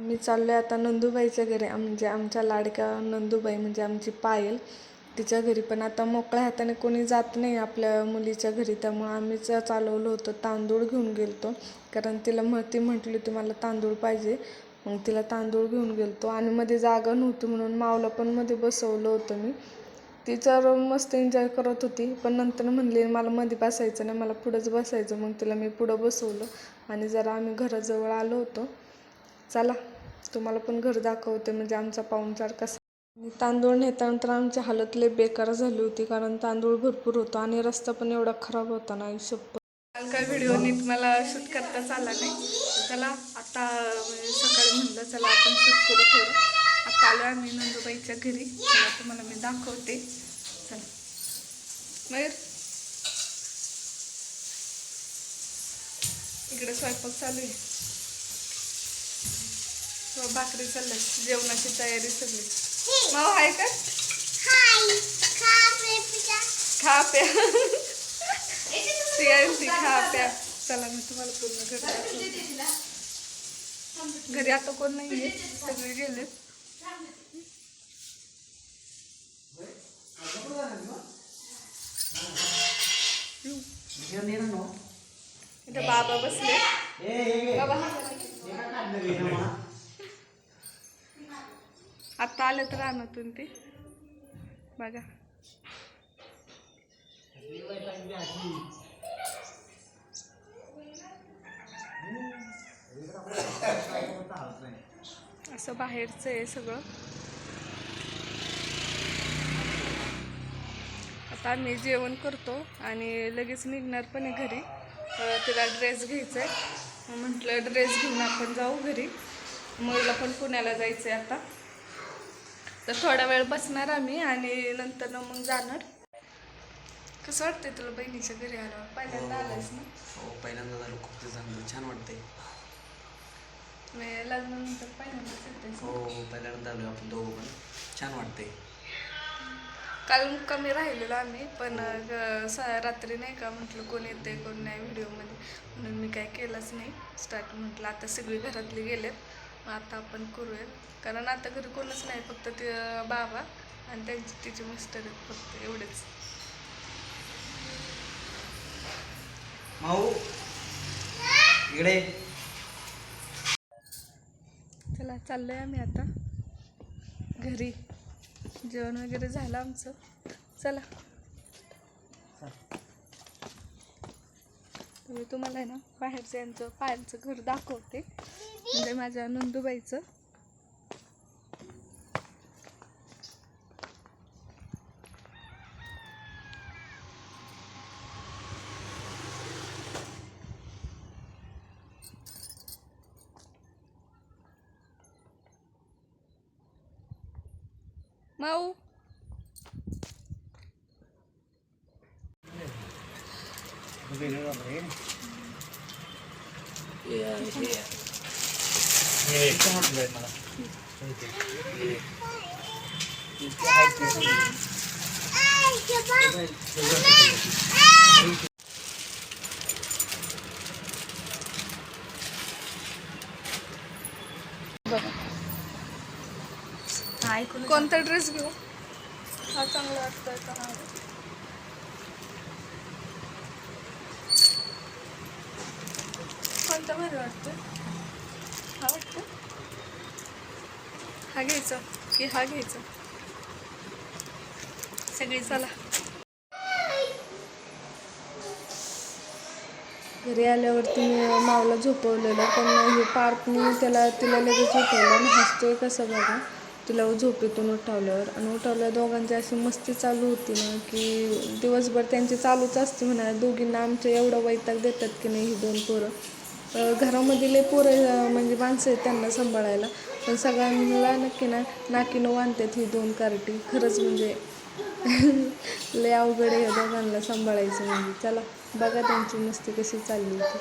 आम्ही आहे आता नंदूबाईच्या घरी. म्हणजे आमच्या लाडक्या नंदूबाई म्हणजे आमची पायल तिच्या घरी. पण आता मोकळ्या हाताने कोणी जात नाही आपल्या मुलीच्या घरी. त्यामुळं आम्हीच चालवलं होतं तांदूळ घेऊन गेलतो. कारण तिला म ती म्हटली होती मला तांदूळ पाहिजे. मग तिला तांदूळ घेऊन गेलतो. आणि मध्ये जागा नव्हती म्हणून मावला पण मध्ये बसवलं होतं मी. ती तर मस्त एन्जॉय करत होती. पण नंतर म्हणली मला मध्ये बसायचं नाही मला पुढंच बसायचं. मग तिला मी पुढं बसवलं. आणि जरा आम्ही घराजवळ आलो होतो. चला तुम्हाला पण घर दाखवते म्हणजे आमचा पाहुणचार कसा. आणि तांदूळ नेताना आमची हालत लय बेकार झाली होती कारण तांदूळ भरपूर होतो आणि रस्ता पण एवढा खराब होता ना शप्प काल काय व्हिडिओ नीट मला शूट करताच आला नाही. चला आता म्हणजे सकाळी म्हणलं चला आपण शूट करू थोडं. आता आलो आम्ही नंदूबाईच्या घरी. चला तुम्हाला मी दाखवते. चला. मयूर. इकडे स्वयंपाक चालू आहे. भाकरी चालल्या जेवणाची तयारी सगळी. माव आहे का? खा प्या. ती खा प्या. चला मी तुम्हाला पूर्ण घर. घरी आता कोण नाही सगळे गेले बाबा बसले बाबा आता आलं तर रानातून ते. बघा. असं बाहेरचं आहे सगळं. आता आम्ही जेवण करतो आणि लगेच निघणार पण आहे घरी. तिला ड्रेस घ्यायचा आहे म्हटलं ड्रेस घेऊन आपण जाऊ घरी. मुलीला पण पुण्याला जायचं आहे आता. तर थोडा वेळ बसणार आम्ही आणि नंतर मग जाणार. कसं वाटतंय तुला बहिणीच्या घरी आल्यावर? पहिल्यांदा आलायस ना? हो पहिल्यांदा झालं. खूप ते चांगलं छान वाटतंय. लग्नानंतर पहिल्यांदाच येतेस हो पहिल्यांदा आलो आपण दोघं पण. छान वाटतंय. काल मुक्कामी राहिलेलो आम्ही पण स- रात्री नाही का म्हटलं कोण येते कोण नाही व्हिडिओमध्ये. म्हणून मी काय केलंच नाही. स्टार्ट म्हटलं आता सगळी घरातली गेलेत. आता आपण करूया. कारण आता घरी कोणच नाही फक्त ते बाबा आणि त्यांची तिचे मिस्टर आहेत फक्त एवढेच. माऊ इकडे चला चाललोय आम्ही आता घरी. जेवण वगैरे झालं आमचं. चला. तुम्हाला आहे ना बाहेरचं यांचं पायांचं घर दाखवते. म्हणजे माझ्या नंदूबाईचं. माऊ. बघा कोणता ड्रेस घेऊ? हा चांगला वाटतोय का? कोणता भारी वाटतोय? हा वाटतं हा घ्यायचा. की हा घ्यायचा. सगळी चला. घरी आल्यावरती मी मावला झोपवलेलं पण हे पार्कने त्याला तिला लगेच झोपवलं आणि हसतोय कसं बघा. तिला झोपेतून उठवल्यावर आणि उठवल्या दोघांची अशी मस्ती चालू होती ना की दिवसभर त्यांची चालूच असते म्हणा दोघींना आमच्या एवढं वैताग देतात की नाही ही दोन पोरं. घरामधील घरामध्ये पोरं म्हणजे माणसं आहेत त्यांना सांभाळायला. पण सगळ्यांना नक्की ना नाकीनं वानतात ही दोन कार्टी. खरंच म्हणजे लय अवघड आहे दोघांना सांभाळायचं म्हणजे. चला बघा त्यांची मस्ती कशी चालली होती.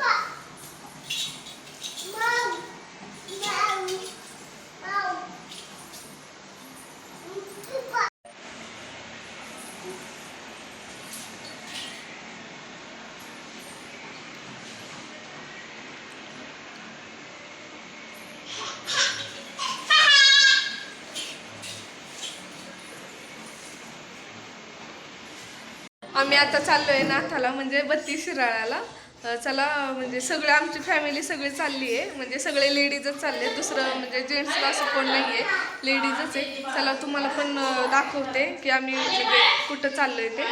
आम्ही आता चाललो आहे नाथाला म्हणजे बत्ती शिराळाला. चला म्हणजे सगळं आमची फॅमिली सगळी चालली आहे म्हणजे सगळे लेडीजच चालले. दुसरं म्हणजे जेंट्सला असं कोण नाही आहे लेडीजच आहे. चला तुम्हाला पण दाखवते की आम्ही म्हणजे कुठं आहे ते.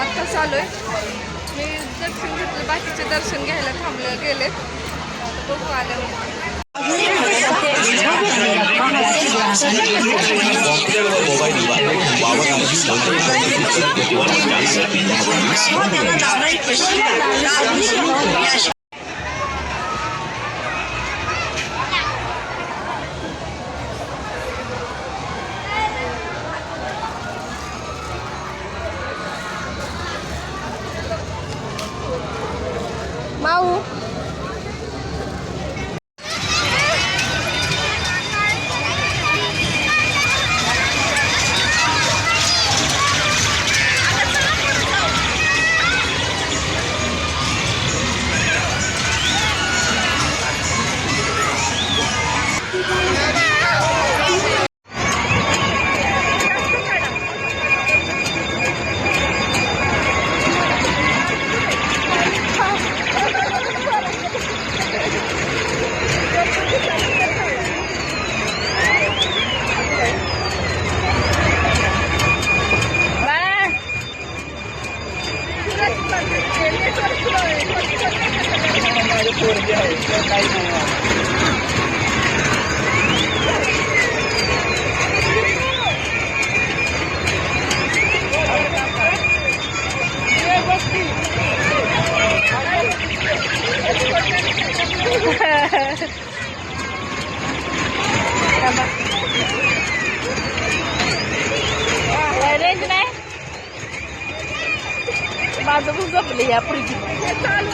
आत्ता चालू आहे दर्शन घेतलं. बाकीचे दर्शन घ्यायला थांबले गेलेत. बघू आल्यावर ส่วน开心啊。आजोबा जपले या पुरगी चालू